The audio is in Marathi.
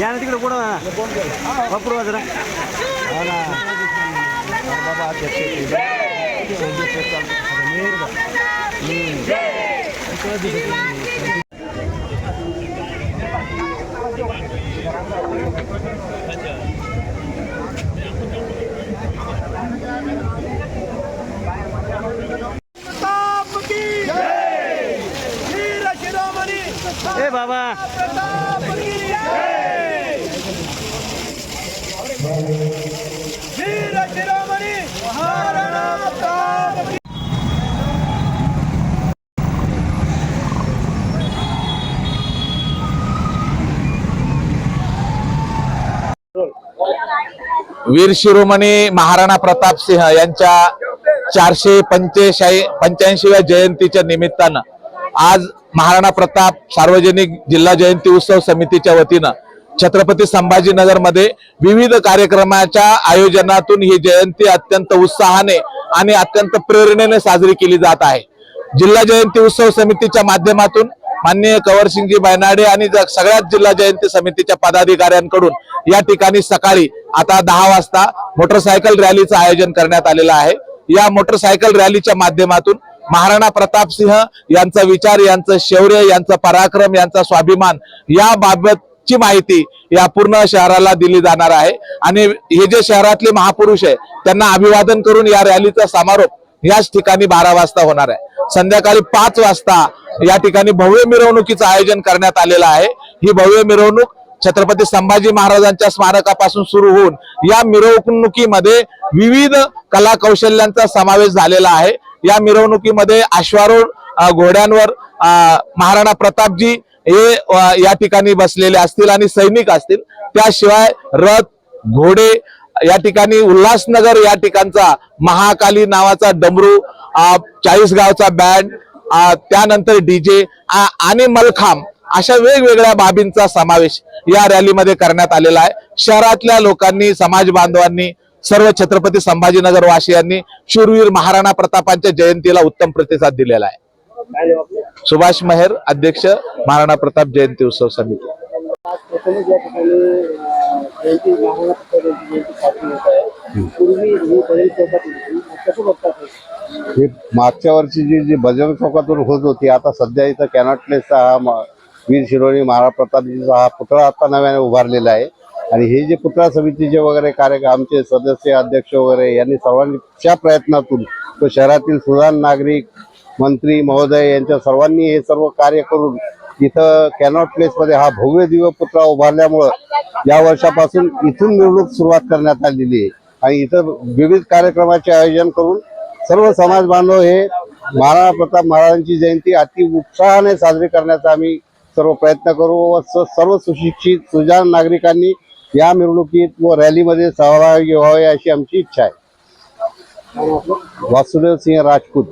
या ना तिकडे पुढं वापरू जरा ए बाबा वीर शिरोमणी महाराणा प्रताप सिंह यांच्या चारशे पंचेचाळी पंच्याऐंशीव्या जयंतीच्या निमित्तानं आज महाराणा प्रताप सार्वजनिक जिल्हा जयंती उत्सव समितीच्या वतीनं छत्रपती संभाजीनगरमध्ये विविध कार्यक्रमाच्या आयोजनातून ही जयंती अत्यंत उत्साहाने आणि अत्यंत प्रेरणेने साजरी केली जात आहे. जिल्हा जयंती उत्सव समितीच्या माध्यमातून माननीय कवरसिंगजी बैनाडे आणि सगळ्याच जिल्हा जयंती समितीच्या पदाधिकाऱ्यांकडून या ठिकाणी सकाळी आता दहा वाजता मोटरसायकल रॅलीचं आयोजन करण्यात आलेलं आहे. या मोटरसायकल रॅलीच्या माध्यमातून महाराणा प्रताप सिंह यांचा विचार यांचं शौर्य यांचा पराक्रम यांचा स्वाभिमान या बाबतची माहिती या पूर्ण शहराला दिली जाणार आहे. आणि हे जे शहरातले महापुरुष आहे त्यांना अभिवादन करून या रॅलीचा समारोप याच ठिकाणी बारा वाजता होणार आहे. संध्याकाळी पाच वाजता या ठिकाणी भव्य मिरवणुकीचं आयोजन करण्यात आलेलं आहे. ही भव्य मिरवणूक छत्रपती संभाजी महाराजांच्या स्मारकापासून सुरू होऊन या मिरवणुकीमध्ये विविध कला कौशल्यांचा समावेश झालेला आहे. या मिरवणुकीमध्ये अश्वारूढ घोड्यांवर महाराणा प्रतापजी हे या ठिकाणी बसलेले असतील आणि सैनिक असतील. त्याशिवाय रथ घोडे या ठिकाणी उल्हासनगर या ठिकाणचा महाकाली नावाचा डमरू चाळीसगावचा बँड त्यानंतर डीजे आणि मलखांब अशा वेगवेगळ्या बाबींचा समावेश या रॅलीमध्ये करण्यात आलेला आहे. शहरातल्या लोकांनी समाज बांधवांनी सर्व छत्रपती संभाजीनगर वासियांनी शूरवीर महाराणा प्रतापांच्या जयंतीला उत्तम प्रतिसाद दिलेला आहे. सुभाष मेहर अध्यक्ष महाराणा प्रताप जयंती उत्सव समिती. महाराणा ही मागच्या वर्षी जी जी बजरंग चौकातून होत होती आता सध्या इथं कॅनॉट प्लेसचा हा वीर शिरोणी महाराज प्रतापजीचा हा पुतळा आता नव्याने उभारलेला आहे. आणि हे जे पुतळा समितीचे वगैरे कार्यक्रम आमचे सदस्य अध्यक्ष वगैरे यांनी सर्वांच्या प्रयत्नातून तो शहरातील सुधान नागरिक मंत्री महोदय यांच्या सर्वांनी हे सर्व कार्य करून इथं कॅनॉट प्लेसमध्ये हा भव्य दिव्य पुतळा उभारल्यामुळं या वर्षापासून इथून निवडणूक सुरुवात करण्यात आलेली आहे. आणि इथं विविध कार्यक्रमाचे आयोजन करून सर्व समाज बांधव हे महाराणा प्रताप महाराजांची जयंती अति उत्साहाने साजरी करण्याचा आम्ही सर्व प्रयत्न करू व स- सर्व सुशिक्षित सुजाण नागरिकांनी या मिरवणुकीत व रॅलीमध्ये सहभागी व्हावे अशी आमची इच्छा आहे. वासुदेव सिंह राजपूत.